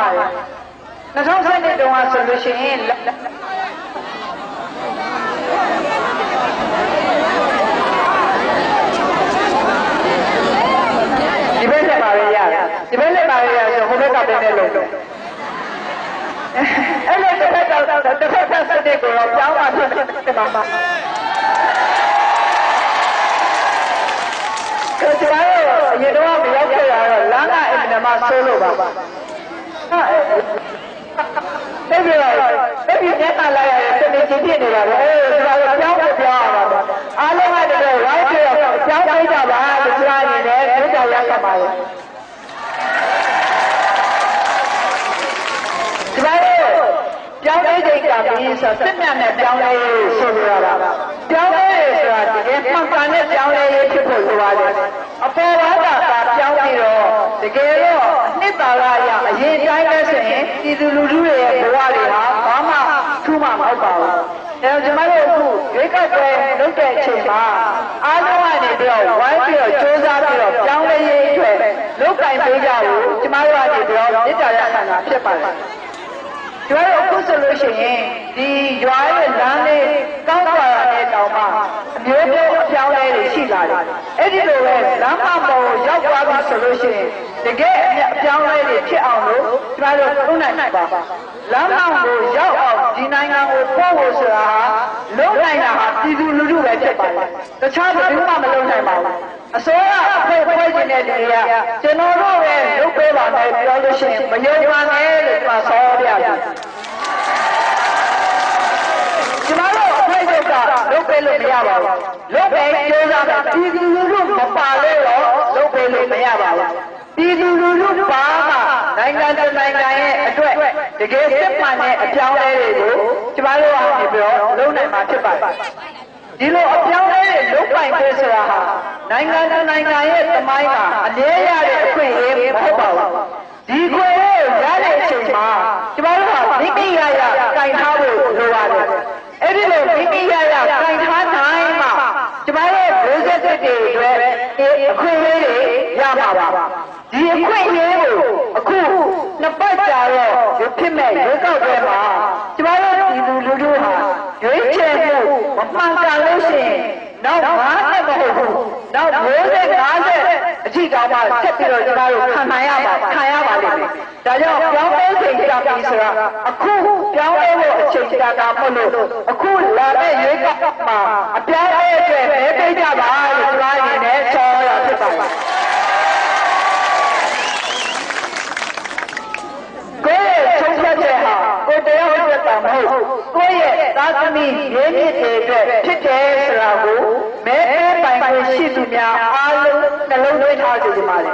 ပါတယ်2012တုန်းကဆိုလို့ရှိရင်ဒီဘက်နဲ့ပါပဲရတယ်ဒီဘက်နဲ့ပါပဲရ ဆိုဟိုဘက်ကပဲနဲ့လုံးလုံးအဲ့လိုတစ်ဖက်တော့တစ်ဖက်ဆက်စစ်တဲ့ကိုတော့ကြောင်းပါဖြစ်တယ်ပါပါကျကျွန်တော်တို့အရင်တော့မရောက်ခဲ့ရတော့လမ်းကအင်မတန်မှဆိုးလို့ပါပါအဲ့ဒီတော့အဲ့ဒီမျက်နှာလိုက်ရတဲ့တမင်ချင်းဖြစ်နေတာပဲအဲကျွန်တော်တို့ကြောင်းကိုပြောရတာပါအားလုံးကတည်းကဝိုင်းပြီးတော့ကြောင်းပေးကြပါလို့ကျွန်တော်အနေနဲ့ပြောကြရရပါတယ်ဒီမှာပြော င်းလဲချိန်ကပြီးဆိုစစ်မြတ်နဲ့ပြောင်းလဲဆိုလိုရတာပြောင်းလဲဆိုတာတကယ်မှန်ကန်တဲ့ပြောင်းလဲရေးဖြစ်ဖို့လိုပါတယ်အပေါ်ဘာသာသာပြောင်းပြီးတော့တကယ်တော့အနှစ်သာရအရအရင်တိုင်းလဲဆိုရင်ပြည်သူလူထုတွေရဲ့ဘဝတွေဟာဘာမှထူးမှမဟုတ်ပါဘူးအဲတော့ကျွန်တော်တို့အခုရွေးကောက်ပွဲလုပ်တဲ့အချိန်မှာအားလုံးကနေပြီးတော့ဝိုင်းပြီးတော့စ조사ပြီးတော့ပြောင်းလဲရေးအတွက်လုပ်ကင်ပေးကြဖို့ကျွန်တော်တို့ကနေပြီးတော့မြစ်တာရခံတာဖြစ်ပါတယ် ကျွန်တော်တို့အခုဆိုလို့ရှိရင်ဒီရွာရဲ့လမ်းလေးကောင်းစွာနဲ့တောင်မှအမျိုးမျိုးအပြောင်းလဲတွေရှိလာတယ်။အဲ့ဒီလိုပဲလမ်းမပေါ်ရောက်သွားပြီဆိုလို့ရှိရင်တကယ်အပြောင်းလဲတွေဖြစ်အောင်လို့ကျွန်တော်တို့သုံးနိုင်ပါပါ။လမ်းမကိုရောက်အောင်ဒီနိုင်ငံကိုပို့ဖို့ဆိုတာဟာလုံးနိုင်တာဟာပြည်သူလူထုပဲ ဖြစ်ပါတယ်။တခြားဘယ်သူမှမလုပ်နိုင်ပါဘူး။အစိုးရအဖွဲ့ဖွဲ့ခြင်းတဲ့လူတွေကကျွန်တော်တို့ပဲလုပ်ပေးပါမယ်ပြောလို့ရှိရင်မယုံပါနဲ့လို့ကျွန်တော်ဆော်ပြရတယ်။ကျွန်တော်တို့အဖွဲ့ချုပ်ကလုပ်ပေးလို့မရပါဘူး။လုပ်ပေးကြိုးစားတာပြည်သူလူထုမပါလို့တော့လုပ်ပေးလို့မရပါဘူး။ပြည်သူလူထုပါမှနိုင်ငံတကာနိုင်ငံရဲ့အတွက်တကယ်စစ်မှန်တဲ့အပြောင်းအလဲတွေကိုကျွန်တော်တို့ကနေပြီးတော့လုပ်နိုင်မှာဖြစ်ပါတယ်။ ဒီလိုအပြောင်းအလဲတွေလုပ်ပိုင်ပေးဆိုတာဟာနိုင်ငံတကာနိုင်ငံရဲ့သမိုင်းကအမြဲရတဲ့အခွင့်အရေးမဟုတ်ပါဘူး။ဒီခွင့်ရေးရတဲ့အချိန်မှာကျွန်တော်တို့ကမိမိရရကင်ထားဖို့လိုပါတယ်။အဲ့ဒီလိုမိမိရရကင်ထားနိုင်မှကျွန်တော်တို့မျိုးဆက်စစ်တွေအတွက်အခွင့်အရေးတွေရမှာပါ။ဒီအခွင့်အရေးကိုအခုနှစ်ပတ်ကြာတော့ဒီဖြစ်မဲ့ရွေးကောက်ပွဲမှာကျွန်တော်တို့ဒီလူလူတို့ဟာရွေးချယ် မှုမမှန်ကန်လို့ရှိရင်နောက်၅နှစ်မဟုတ်ဘူးနောက်50 50အထိတောင်မှဆက်ပြီးတော့ကျွန်တော်တို့ခံနိုင်ရပါခံရပါလိမ့်မယ်ဒါကြောင့်ပြောင်းလဲချိန်ကြာပြီဆိုတာအခုပြောင်းလဲဖို့အချိန်ကြာတာမဟုတ်လို့အခုလာတဲ့ရွေးကောက်မှာအပြောင်းလဲအတွက်ပဲပြကြပါလို့ကျွန်တော်အနေနဲ့ဆော်ရဖြစ်ပါတယ်ကိုယ့်ရဲ့ဆုံးဖြတ်ချက်ဟာကိုယ်တရားဟုတ်တဲ့တာမဟုတ်ကိုယ့်ရဲ့သာသမီရင်းမြစ်တွေအတွက်ဖြစ်တယ်ဆိုတာကိုမဲအဲပိုင်ခွင့်ရှိသူများအားလုံးနှလုံးသွင်းထားကြပါလေ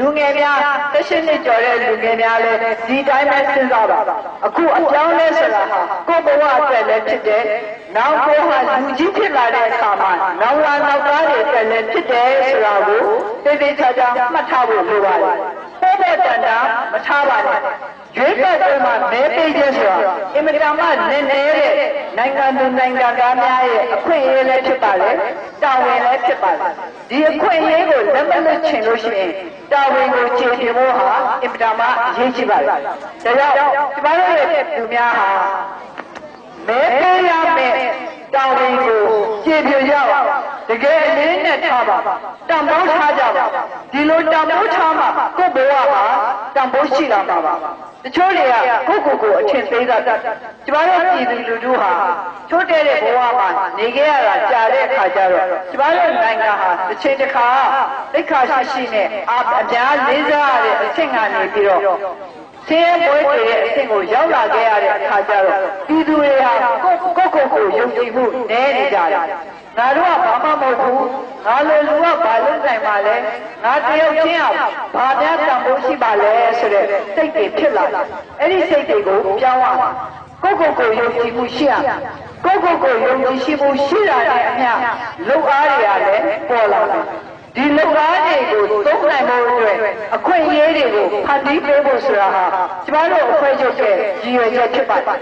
လူငယ်များတစ်ရှင်းနှစ်ကျော်တဲ့လူငယ်များလည်းဒီတိုင်းပဲစဉ်းစားပါအခုအကြောင်းလဲဆိုတာဟာကိုယ့်ဘဝအတွက်လည်းဖြစ်တယ်နောက်ကိုယ်ဟာလူကြီးဖြစ်လာတဲ့အခါမှာနောက်လာနောက်သားတွေအတွက်လည်းဖြစ်တယ်ဆိုတာကိုသိသိချာချာမှတ်ထားဖို့လိုပါတယ် ပို့တဲ့တန်တာမထားပါနဲ့ရွေးကောက်ပွဲမှာမဲပေးခြင်းဆိုတာအင်မတန်မှနည်းနည်းတဲ့နိုင်ငံသူနိုင်ငံသားများရဲ့အခွင့်အရေးလည်းဖြစ်ပါလေတာဝန်လည်းဖြစ်ပါလေဒီအခွင့်အရေးကိုလက်မလွတ်ချင်လို့ရှိရင်တာဝန်ကိုခြေပြဖို့ဟာအင်မတန်မှအရေးကြီးပါလေဒါကြောင့်ကျမတို့ရဲ့သူများဟာမဲပေးရမယ် တာဝန်ကိုခြေပြကြပါတကယ်အလေးနဲ့ထားပါတံပိုးထားကြပါဒီလိုတံပိုးထားမှကိုယ့်ဘဝမှာတံပိုးရှိလာမှာပါတချို့တွေကကိုယ့်ကိုယ်ကိုအထင်သေးတာကျမတို့ပြည်သူလူထုဟာချိုးတဲ့တဲ့ဘဝမှာနေခဲ့ရတာကြာတဲ့အခါကျတော့ကျမတို့နိုင်ငံဟာတစ်ချိန်တစ်ခါသိက္ခာရှိရှိနဲ့အများလေးစားရတဲ့အဆင့်ကနေပြီးတော့ ဆင်းရဲပွဲတွေရဲ့အဆင့်ကိုရောက်လာခဲ့ရတဲ့အခါကျတော့ပြည်သူတွေဟာကိုယ့်ကိုယ်ကိုယုံကြည်မှုနည်းနေကြတယ်ငါတို့ကဘာမှမဟုတ်ဘူးငါလိုလူကဘာလုပ်နိုင်ပါလဲငါတယောက်ချင်းကဘာများတန်ဖိုးရှိပါလဲဆိုတဲ့စိတ်တွေဖြစ်လာတယ်အဲ့ဒီစိတ်တွေကိုပြောင်းရမှာကိုယ့်ကိုယ်ကိုယုံကြည်မှုရှိရကိုယ့်ကိုယ်ကိုယုံကြည်ရှိမှုရှိတာနဲ့အမျှလုံအားတွေကလည်းပေါ်လာတယ် ဒီလုံအားတွေကိုသုံးနိုင်ဖို့အတွက်အခွင့်အရေးတွေကိုဖန်တီးပေးဖို့ဆိုတာဟာကျမတို့အဖွဲ့ချုပ်ရဲ့ရည်ရွယ်ချက်ဖြစ်ပါတယ်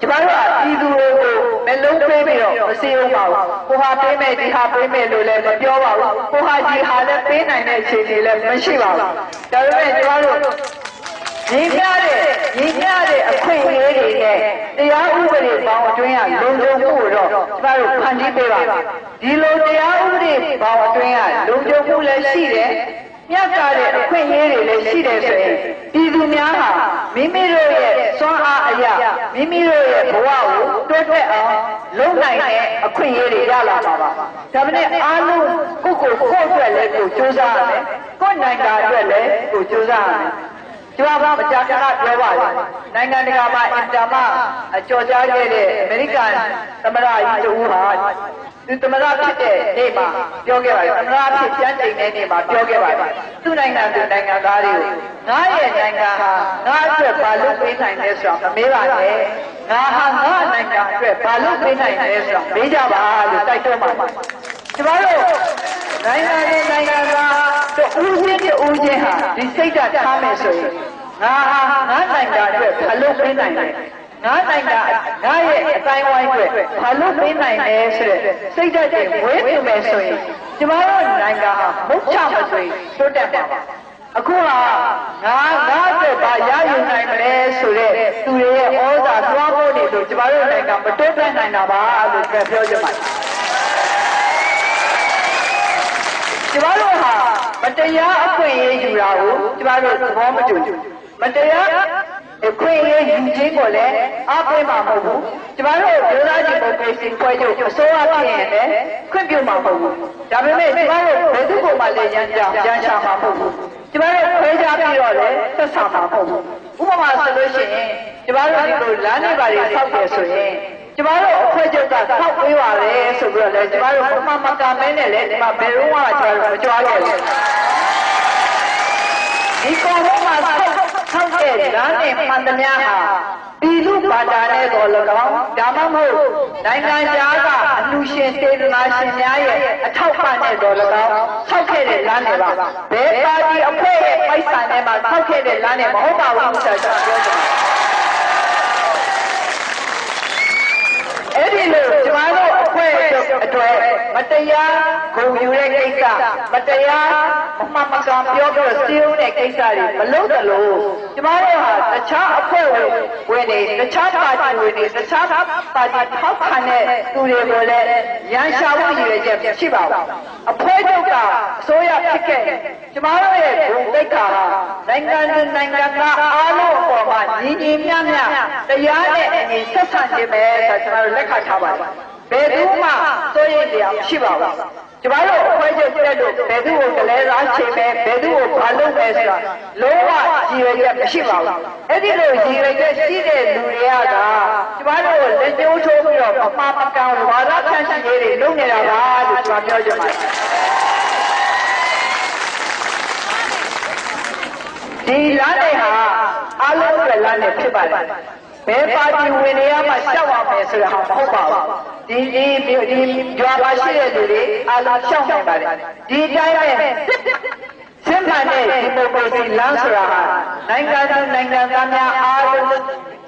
ကျမတို့ကပြည်သူတွေကိုမလုံးပေးပြီးတော့မစည်းအောင်ပါဘူးကိုဟာပေးမယ်ဒီဟာပေးမယ်လို့လည်းမပြောပါဘူးကိုဟာဒီဟာလည်းပေးနိုင်တဲ့အခြေအနေလည်းမရှိပါဘူးဒါပေမဲ့ကျမတို့ ရင်းပြတဲ့ရင်းပြတဲ့အခွင့်အရေးတွေနဲ့တရားဥပဒေပေါင်းအတွင်းကလုံခြုံမှုကိုတော့ကျမတို့ဖန်တီးပေးပါဒီလိုတရားဥပဒေပေါင်းအတွင်းကလုံခြုံမှုလည်းရှိတယ်မြတ်တာတဲ့အခွင့်အရေးတွေလည်းရှိတယ်ဆိုရင်ပြည်သူများဟာမိမိတို့ရဲ့စွမ်းအားအရာမိမိတို့ရဲ့ဘဝကိုတိုးတက်အောင်လုပ်နိုင်တဲ့အခွင့်အရေးတွေရလာပါပါဒါပေမဲ့အားလုံးကိုယ့်ကိုယ်ကိုယ့်အတွက်လည်းကိုယ်ကြိုးစားရမယ်ကိုယ့်နိုင်ငံအတွက်လည်းကိုယ်ကြိုးစားရမယ် ကျွန်တော်ကမကြာခဏပြောပါလေနိုင်ငံတကာမှာအင်တာမအကြော်ကြားခဲ့တဲ့အမေရိကန်သမ္မတကြီးတူဟာသူသမ္မတဖြစ်တဲ့နေ့မှာပြောခဲ့ပါတယ်သမ္မတဖြစ်ပြန်ချိန်တဲ့နေ့မှာပြောခဲ့ပါတယ်သူ့နိုင်ငံသူနိုင်ငံသားတွေကိုငါရဲ့နိုင်ငံဟာငါအတွက်ဘာလုပ်ပေးနိုင်လဲဆိုတာမမေးပါနဲ့ငါဟာငါနိုင်ငံအတွက်ဘာလုပ်ပေးနိုင်လဲဆိုတာမေးကြပါလို့တိုက်တွန်းပါတယ်ကျမတို့နိုင်ငံရဲ့နိုင်ငံသား တို့ဦးချင်းတဲ့ဦးချင်းဟာဒီစိတ်ဓာတ်ထားမယ်ဆိုရင်ငါဟာငါနိုင်ငံအတွက်ဘာလုပ်ပေးနိုင်လဲငါနိုင်ငံငါရဲ့အတိုင်းဝိုင်းအတွက်ဘာလို့ပေးနိုင်လဲဆိုတဲ့စိတ်ဓာတ်တွေဝေးပြမယ်ဆိုရင်ကျမတို့နိုင်ငံဟာမုတ်ချမဆိုရင်တိုးတက်ပါပါအခုကငါငါအတွက်ဘာရယူနိုင်မလဲဆိုတဲ့သူတွေရဲ့ဩဇာသွားဖို့နေလို့ကျမတို့နိုင်ငံမတိုးတက်နိုင်တာပါလို့ပြောချင်ပါတယ်ကျမတို့ဟာ မတရားအခွင့်အရေးယူတာကိုကျမတို့သဘောမတူဘူးမတရားအခွင့်အရေးယူခြင်းကိုလည်းအားပေးမှာမဟုတ်ဘူးကျမတို့ဒေသကြီးပုံပေးစီဖွဲ့ချုပ်အစိုးရဖြစ်ရင်လည်းခွင့်ပြုမှာမဟုတ်ဘူးဒါပေမဲ့ကျမတို့ဘယ်သူ့ကိုမှလည်းရန်ကြောင်ရန်ရှာမှာမဟုတ်ဘူးကျမတို့ခွဲခြားပြီးတော့လည်းဆက်ဆံမှာမဟုတ်ဘူးဥပမာဆိုလို့ရှိရင်ကျမတို့ဒီလိုလမ်းတွေပါတွေဆောက်တယ်ဆိုရင် ကျမတို့အဖွဲ့ချုပ်ကဆောက်ပေးပါလေဆိုပြီးတော့လည်းကျမတို့မမမကမဲနဲ့လည်းဒီမှာဘယ်တော့မှကျမတို့မကြွားခဲ့ဘူးဒီကောင်ကဆောက်ဆောက်တဲ့လမ်းနဲ့မှန်သမျှဟာပြည်သူဘာသာနဲ့တော်၎င်းဒါမှမဟုတ်နိုင်ငံခြားကအလူရှင်စေတနာရှင်များရဲ့အထောက်ပံ့နဲ့တော်၎င်းဆောက်ခဲ့တဲ့လမ်းတွေပါဘယ်ပါတီအဖွဲ့ရဲ့ပိုက်ဆံထဲမှာဆောက်ခဲ့တဲ့လမ်းတွေမဟုတ်ပါဘူးဆိုတော့ကျွန်တော်ပြောချင်ပါတယ် အဲ့ဒီလိုကျမတို့ အဖွဲ့အတွက်မတရားဂုဏ်ယူတဲ့ကိစ္စမတရားမမှန်မကန်ပြောပြောစီးုံတဲ့ကိစ္စတွေမလုပ်သလိုကျမတို့ဟာတခြားအဖွဲ့ဝင်ဝင်တွေတခြားပါတီဝင်တွေတခြားပါတီထောက်ခံတဲ့သူတွေကိုလည်းရန်ရှာဖို့ရည်ရွယ်ချက်ရှိပါဘူးအဖွဲ့ချုပ်ကအစိုးရဖြစ်ခဲ့ကျမတို့ရဲ့ဘုံသိက္ခာဟာနိုင်ငံနိုင်ငံသားအားလုံးအပေါ်မှာညီညီမျှမျှတရားနဲ့အညီဆက်ဆံခြင်းပဲဆိုတော့ကျမတို့လက်ခံထားပါတယ် ဘယ်သူမှစိုးရိမ်ကြအောင်ရှိပါဘူးကျမတို့အဖွဲ့ချုပ်ပြည့်လို့ဘယ်သူကိုကလေးစားချိန်ပဲဘယ်သူကိုဘာလုပ်ပဲဆိုတာလုံးဝရည်ရွယ်ချက်မရှိပါဘူးအဲ့ဒီလိုရည်ရွယ်ချက်ရှိတဲ့လူတွေကကျမတို့လက်ကျိုးထိုးပြီးတော့မမမကန်ဝါဒဖြန့်ရှိရေးတွေလုပ်နေတာပါလို့ကျွန်တော်ပြောချင်ပါတယ်ဒီလမ်းတွေဟာအလုံးအတွက်လမ်းတွေဖြစ်ပါတယ် ဘယ်ပါတီဝင်တွေကမှရှောက်ရမယ်ဆိုတာဟာမဟုတ်ပါဘူးဒီဒီဒီကြွားပါရှိတဲ့လူတွေအလုံးရှောက်နိုင်ပါတယ်ဒီတိုင်းပဲစင်မှန်တဲ့ဒီမိုကရေစီလမ်းဆိုတာဟာနိုင်ငံသားနိုင်ငံသားများအားလုံး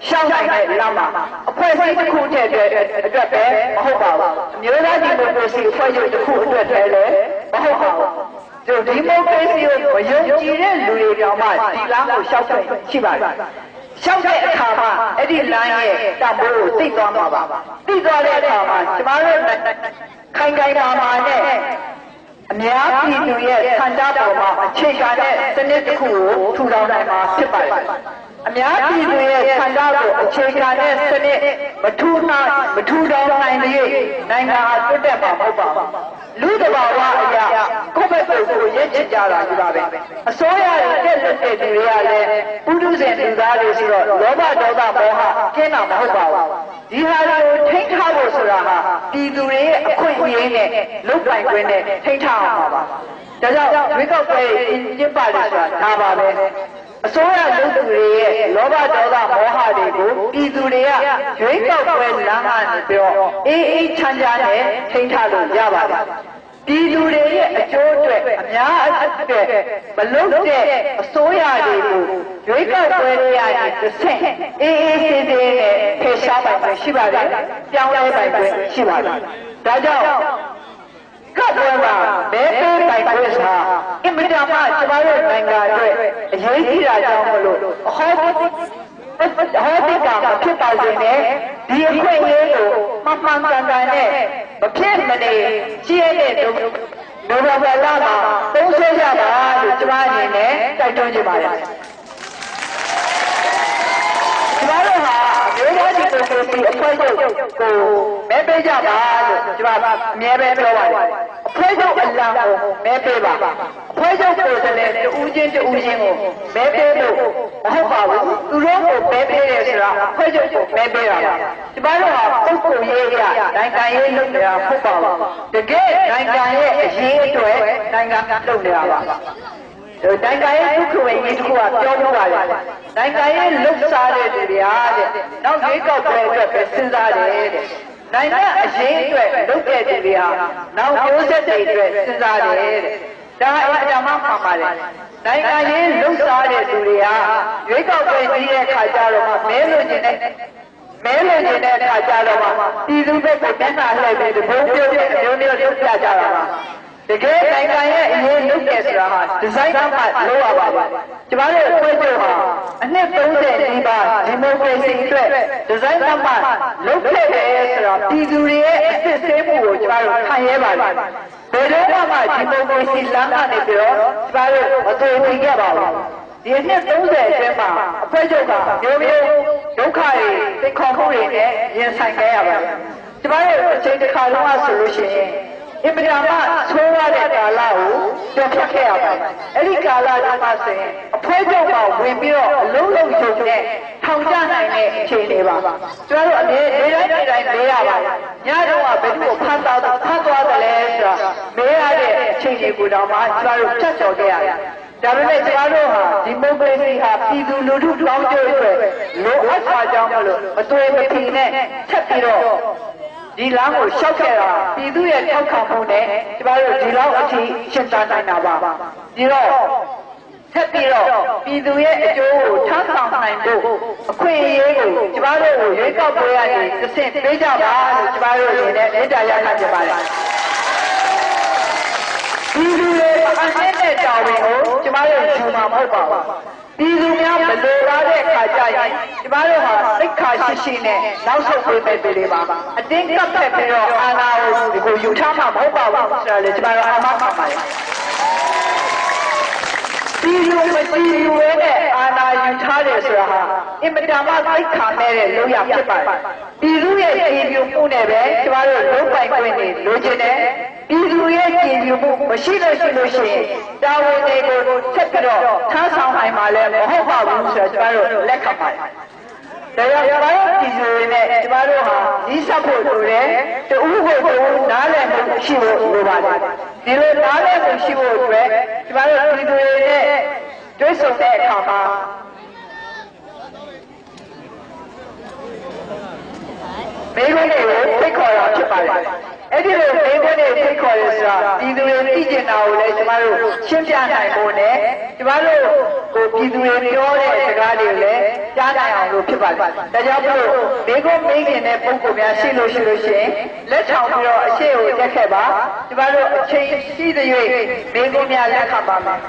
ရှောက်နိုင်တဲ့လမ်းမှာအဖွဲ့အစည်းတစ်ခုတည်းအတွက်အတွက်ပဲမဟုတ်ပါဘူးအမျိုးသားဒီမိုကရေစီအဖွဲ့ချုပ်တစ်ခုအတွက်တည်းလည်းမဟုတ်ပါဘူးဒီဒီမိုကရေစီကိုမယုံကြည်တဲ့လူတွေတောင်မှဒီလမ်းကိုရှောက်ခွင့်ရှိပါတယ် ရှောက်တဲ့အခါမှာအဲ့ဒီလမ်းရဲ့တံပိုးကိုသိသွားမှာပါသိသွားတဲ့အခါမှာကျမတို့ခိုင်ခိုင်မာမာနဲ့အများပြည်သူရဲ့ဆန္ဒပေါ်မှာအခြေခံတဲ့စနစ်တစ်ခုကိုထူထောင်နိုင်မှာဖြစ်ပါတယ်အများပြည်သူရဲ့ဆန္ဒကိုအခြေခံတဲ့စနစ်မထူနိုင်မထူထောင်နိုင်တဲ့နိုင်ငံဟာတွတ်တက်မှာမဟုတ်ပါဘူး လူတဘာဝအရာကိုယ့်ဘက်ကိုကိုရစ်ချကြတာကြီးပါပဲအစိုးရရဲ့တက်လက်တဲ့သူတွေကလည်းပုထုဇဉ်လူသားတွေဆိုတော့လောဘဒေါသမောဟကင်းတာမဟုတ်ပါဘူးဒီဟာကိုထိန်းထားဖို့ဆိုတာဟာပြည်သူတွေရဲ့အခွင့်အရေးနဲ့လုပ်ပိုင်ခွင့်နဲ့ထိန်းထားအောင်ပါပါဒါကြောင့်ဝိကောက်ပွဲကျင်းပတယ်ဆိုတာဒါပါပဲအစိုးရလူသူတွေရဲ့လောဘဒေါသမောဟတွေကိုပြည်သူတွေက ရွေးကောက်ပွဲလမ်းကနေပြီးတော့အေးအေးချမ်းချမ်းနဲ့ထိန်းထားလို့ရပါတယ်ပြည်သူတွေရဲ့အကျိုးအတွက်အများအတွက်မလုပ်တဲ့အစိုးရတွေကိုရွေးကောက်ပွဲတွေရရင်တစ်ဆင့်အေးအေးဆေးဆေးနဲ့ဖေရှားပိုင်ခွင့်ရှိပါတယ်ပြောင်းလဲပိုင်ခွင့်ရှိပါတယ်ဒါကြောင့်ကပ်ပွဲမှာမဲပေးပိုင်ခွင့်စာအင်မတန်မှကျမတို့နိုင်ငံအတွက်အရေးကြီးတာကြောင့်မလို့အဟော ဟောဒီကမဖြစ်ပါစေနဲ့ဒီအခွင့်အရေးကိုမှန်မှန်ကန်ကန်နဲ့မဖြစ်မနေရှိရတဲ့ဒုဒုဘဝလာမှာသုံးဆွဲကြပါလို့ကျမအနေနဲ့တိုက်တွန်းချင်ပါတယ်ကျမတို့ဟာမျိုးသားဒီမိုကရေစီအဖွဲ့ချုပ်ကိုမဲပေးကြပါလို့ကျမအမြဲပဲပြောပါတယ်အဖွဲ့ချုပ်အလံကိုမဲပေးပါအဖွဲ့ချုပ်ကိုယ်စားလှယ်တူးချင်းတူးချင်းကိုမဲပေးလို့မဟုတ်ပါဘူး သူတို့ကိုမဲပေးတယ်ဆိုတာအဖွဲ့ချုပ်ကိုမဲပေးတာပါကျမတို့ဟာပုဂ္ဂိုလ်ရေးအရနိုင်ငံရေးလုပ်နေတာမဟုတ်ပါဘူးတကယ်နိုင်ငံရဲ့အရေးအတွက်နိုင်ငံလုပ်နေတာပါနိုင်ငံရဲ့ဒုက္ခဝေရေးတစ်ခုကပြောပြပါလေနိုင်ငံရဲ့လှုပ်ရှားတဲ့သူတွေအားတဲ့နောက်ရွေးကောက်ပွဲအတွက်ပဲစဉ်းစားတယ်တဲ့နိုင်ငံအရေးအတွက်လုပ်တဲ့သူတွေဟာနောက်မျိုးဆက်တွေအတွက်စဉ်းစားတယ်တဲ့ ဒါအကြမ်းမှမှန်ပါတယ်နိုင်ငံရေးလှုပ်ရှားတဲ့သူတွေဟာရွေးကောက်ပွဲကြီးတဲ့ခါကျတော့မှမဲလို့ခြင်းနဲ့မဲလို့ခြင်းတဲ့အခါကျတော့မှပြည်သူဘက်ကမျက်နှာလှည့်ပြီးဘုံပြုတ်တဲ့အမျိုးမျိုးထုတ်ပြကြတာပါ တကယ်နိုင်ငံရဲ့အရေးလုပ်တယ်ဆိုတာဟာဒီဇိုင်းကမှလုပ်ရပါတယ်။ကျမတို့အဖွဲ့ချုပ်ဟာအနှစ်30နီးပါးဒီမိုကရေစီအတွက်ဒီဇိုင်းကမှလုပ်ခဲ့တယ်ဆိုတာပြည်သူတွေရဲ့အစ်စ်သေးမှုကိုကျမတို့ခံရဲပါတယ်။ဘယ်တော့မှဒီမိုကရေစီလမ်းကနေပြီးတော့ကျမတို့မသွေဖီခဲ့ပါဘူး။ဒီနှစ်30အတွင်းမှာအဖွဲ့ချုပ်ကမျိုးမျိုးဒုက္ခတွေသိခေါ်မှုတွေနဲ့ရင်ဆိုင်ခဲ့ရပါတယ်။ကျမတို့အချိန်တစ်ခါလုံးကဆိုလို့ရှိရင် အင်မတန်မှဆိုးရတဲ့ကာလကိုပြန်ဖြတ်ခဲ့ရပါတယ်။အဲ့ဒီကာလတုန်းကဆိုရင်အဖွဲ့ချုပ်ကဝင်ပြီးတော့အလုံးလုံးချုပ်နဲ့ထောင်ချနိုင်တဲ့အခြေအနေပါ။ကျွန်တော်တို့အနေနဲ့နေတိုင်းနေတိုင်းမေးရပါတယ်။ညတော့ကဘယ်သူကိုဖမ်းသွားဖမ်းသွားတယ်လဲဆိုတာမေးရတဲ့အခြေအနေကိုတော့မှကျွန်တော်တို့ဖြတ်ကျော်ခဲ့ရတယ်။ဒါပေမဲ့ကျွန်တော်တို့ဟာဒီမိုကရေစီဟာပြည်သူလူထုတောင်းကြအတွက်လိုအပ်စွာကြောင်းမလို့မသွေမဖီနဲ့ထပ်ပြီးတော့ ဒီလမ်းကိုရှောက်ခဲ့တာပြည်သူရဲ့ထောက်ခံမှုနဲ့ကျမတို့ဒီလောက်အထိရှင်းသားနိုင်တာပါဒီတော့ဆက်ပြီးတော့ပြည်သူရဲ့အကျိုးကိုထောက်ဆောင်နိုင်ဖို့အခွင့်အရေးကိုကျမတို့ကိုရွေးကောက်ပွဲရည်တစ်ဆင့်ပေးကြပါလို့ကျမတို့အနေနဲ့မေတ္တာရပ်ခံကြပါတယ်ပြည်သူတွေအနှဲ့တဲ့ကြောင်တွေကိုကျမတို့ယူမှာမဟုတ်ပါဘူး ပြည်သူများမလိုလားတဲ့အခါကျရင်ကျမတို့ဟာသိက္ခာရှိရှိနဲ့နောက်ဆုတ်ပေးမဲ့ပြည်တွေပါအတင်းကပ်ဖက်ပြီးတော့အာဏာကိုဒီကိုယူထားမှာမဟုတ်ပါဘူးဆိုတော့လေကျမတို့အာမခံပါတယ်ပြည်သူမပြည်သူရဲ့အာဏာယူထားတယ်ဆိုတာဟာအင်မတန်မှသိက္ခာမဲ့တဲ့လုပ်ရဖြစ်ပါတယ်ပြည်သူရဲ့ကြည်ပြူမှုနဲ့ပဲကျမတို့လုံးပိုင်ခွင့်တွေလိုချင်တယ် ပြည်သူရဲ့ကြည်ပြူမှုမရှိလို့ရှိလို့ရှိရင်တာဝန်တွေကိုဆက်ပြီးတော့ထားဆောင်နိုင်မှာလည်းမဟုတ်ပါဘူးဆိုတော့ကျမတို့လက်ခံပါတယ်ဒါကြောင့်ကျမတို့ပြည်သူတွေနဲ့ကျမတို့ဟာကြီးစပ်ဖို့လိုတယ်တူဦးကိုတူနားလည်မှုရှိဖို့လိုပါတယ်ဒီလိုနားလည်မှုရှိဖို့အတွက်ကျမတို့ပြည်သူတွေနဲ့တွဲဆုံတဲ့အခါမှာမိခွန်းတွေကိုဖိတ်ခေါ်တာဖြစ်ပါတယ် အဲ့ဒီလိုမိခွန်းတွေဖိတ်ခေါ်ရဆိုတာပြည်သူတွေသိကျင်တာကိုလည်းကျမတို့ရှင်းပြနိုင်ဖို့နဲ့ကျမတို့ကိုပြည်သူတွေပြောတဲ့စကားတွေကိုလည်းကြားနိုင်အောင်လို့ဖြစ်ပါတယ်ဒါကြောင့်မလို့မိခွန်းမိခင်တဲ့ပုံကိုများရှိလို့ရှိလို့ရှိရင်လက်ထောင်ပြီးတော့အရှိကိုတက်ခဲ့ပါကျမတို့အချိန်ရှိတဲ့၍မိခွန်းများလက်ခံပါမယ်